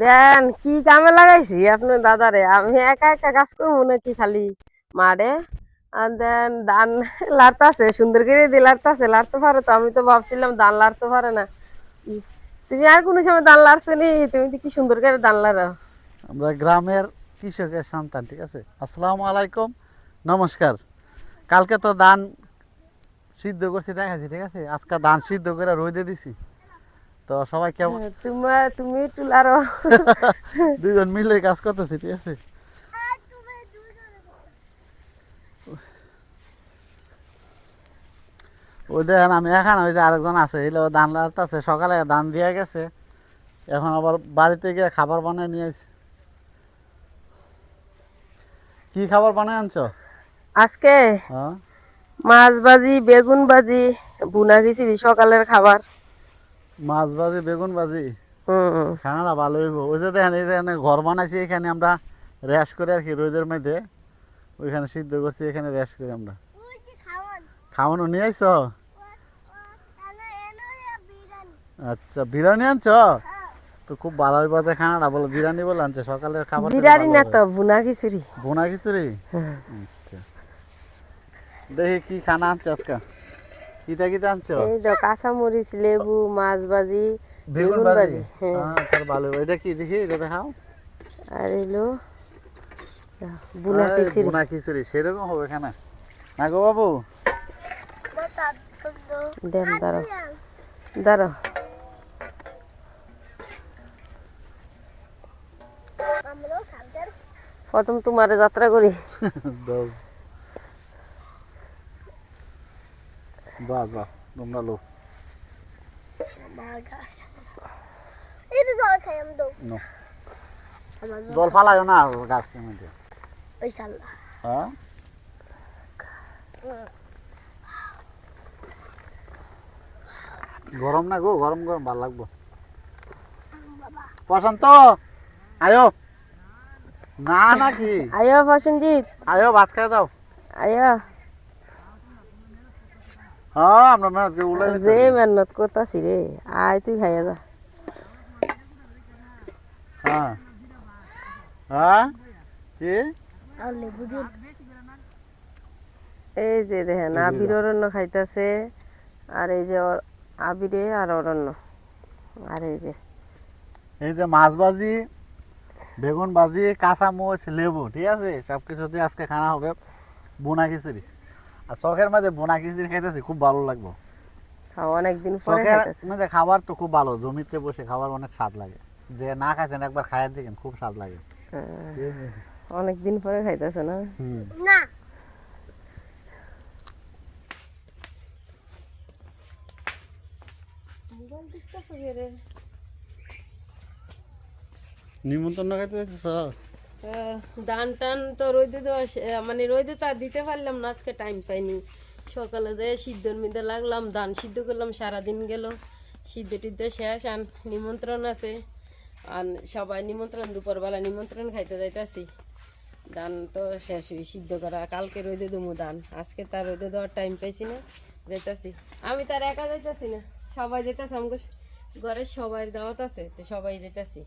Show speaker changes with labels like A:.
A: দেন, কি কামে লাগাইছি আপনার দাদারে? আমি একা একা কাজ করব নাকি খালি মারে? দেন, ধান লাড়তাছে সুন্দর করে দিয়ে লাড়তাছে লাড়তে পারে তো, আমি তো ভাবছিলাম ধান লাড়তে পারে না। তুমি আর কোনো সময় ধান লাড়ছো নি? তুমি তো কি সুন্দর করে ধান লাড়ো।
B: আমরা গ্রামের কৃষকের সন্তান, ঠিক আছে? আসসালামু আলাইকুম, নমস্কার। কালকে তো ধান সিদ্ধ করছি, দেখাচ্ছি, ঠিক আছে? আজকে ধান সিদ্ধ করে রোদে দিছি। তো সবাই কেমন?
A: তোমার তুমি একটু
B: দুইজন মিলে কাজ করতেছি ঠিক আছে? ওই দেখেন আমি এখানে ওই যে আরেকজন আছে এলে ধান লাড়তেছে সকালে ধান দিয়ে গেছে এখন আবার বাড়িতে গিয়ে খাবার বানিয়ে নিয়ে আসে কি খাবার বানিয়ে আনছো?
A: আজকে
B: হ্যাঁ?
A: মাছ ভাজি বেগুন ভাজি বুনা খিচুড়ি সকালের খাবার।
B: মাছ ভাজি বেগুন ভাজি। খানাটা ভালো হইব। ওই যে দেখেন এই যে এখানে ঘর বানাইছি এখানে আমরা রেশ করে আর কি রোদের মধ্যে। ওইখানে সিদ্ধ করছি এখানে রেশ করি আমরা। খাওয়ানো নিয়ে আইছ? আচ্ছা বিরিয়ানি আনছ? তো খুব ভালো হইব যে খানাটা বলো বিরিয়ানি বলে আনছে সকালের খাবার
A: বিরিয়ানি না তো বুনা খিচুড়ি।
B: বোনা খিচুড়ি?
A: হ্যাঁ।
B: আচ্ছা। দেখি কি খানা আনছে আজকে। কিটা কিটা আনছো
A: এই কাঁচামরিচ লেবু মাছ ভাজি
B: বেগুন ভাজি
A: হ্যাঁ।
B: তার ভালো। এটা কি দেখি? এটা দেখাও।
A: আর এলো বুনা
B: এই
A: খিচুড়ি।
B: বোনা খিচুড়ি সেরকম হবে এখানে না গো বাবু?
A: দেন প্রথম তোমারে যাত্রা করি।
B: বাস বাস তোমরা
C: এটা জল
B: নো গাছের মধ্যে। হ্যাঁ? গরম না গো গরম গরম ভালো লাগবো। প্রশান্ত আয়ো। না নাকি
A: আয়ো ফসনজিৎ
B: আয়ো ভাত খাই যাও
A: আয়ো।
B: হ্যাঁ আমরা মেহনত করে উলাই
A: যে মেহনত করতাছি রে আয় তুই খাইয়া যা।
B: হ্যাঁ। হ্যাঁ? কি?
C: আর লেবু দিন
A: এই যে দেখেন আবির অরণ্য খাইতেছে আর এই যে ওর- আবিরে আর অরণ্য। আর এই যে
B: এই যে মাছ ভাজি বেগুন ভাজি কাঁচা মরিচ লেবু ঠিক আছে? সব কিছু দিয়ে আজকে খানা হবে বোনা খিচুড়ি। আর চকের মাঝে বোনা খিচুড়ি খাইতেছি খুব ভালো লাগবে।
A: অনেকদিন পরে
B: মাঝে খাবার তো খুব ভালো জমিতে বসে খাবার অনেক স্বাদ লাগে। যে না খাইতেন একবার খাইয়ে দেখেন খুব স্বাদ লাগে।
A: অনেকদিন পরে খাইতেছে না
B: হুম।
C: না।
B: নিমন্ত্রণ খাইতে যাচ্ছিস
A: ধান টান তো রোদে দেওয়া মানে রোদে তো আর দিতে পারলাম না, আজকে টাইম পাইনি। সকালে যেয়ে সিদ্ধর মধ্যে লাগলাম ধান সিদ্ধ করলাম, সারাদিন গেল। সিদ্ধ টিদ্ধ শেষ, আর নিমন্ত্রণ আছে। আর সবাই নিমন্ত্রণ, দুপুরবেলা নিমন্ত্রণ খাইতে যাইতাছি। ধান তো শেষ হয়ে সিদ্ধ করা, কালকে রোদে দেবো ধান আজকে তার রোদে দেওয়ার টাইম পাইছি না, যাইতাছি। আমি তার একা যাইতাছি না, সবাই যেতেছে আমাকে ঘরের সবাই দাওয়াত আছে, তো সবাই যেতেছি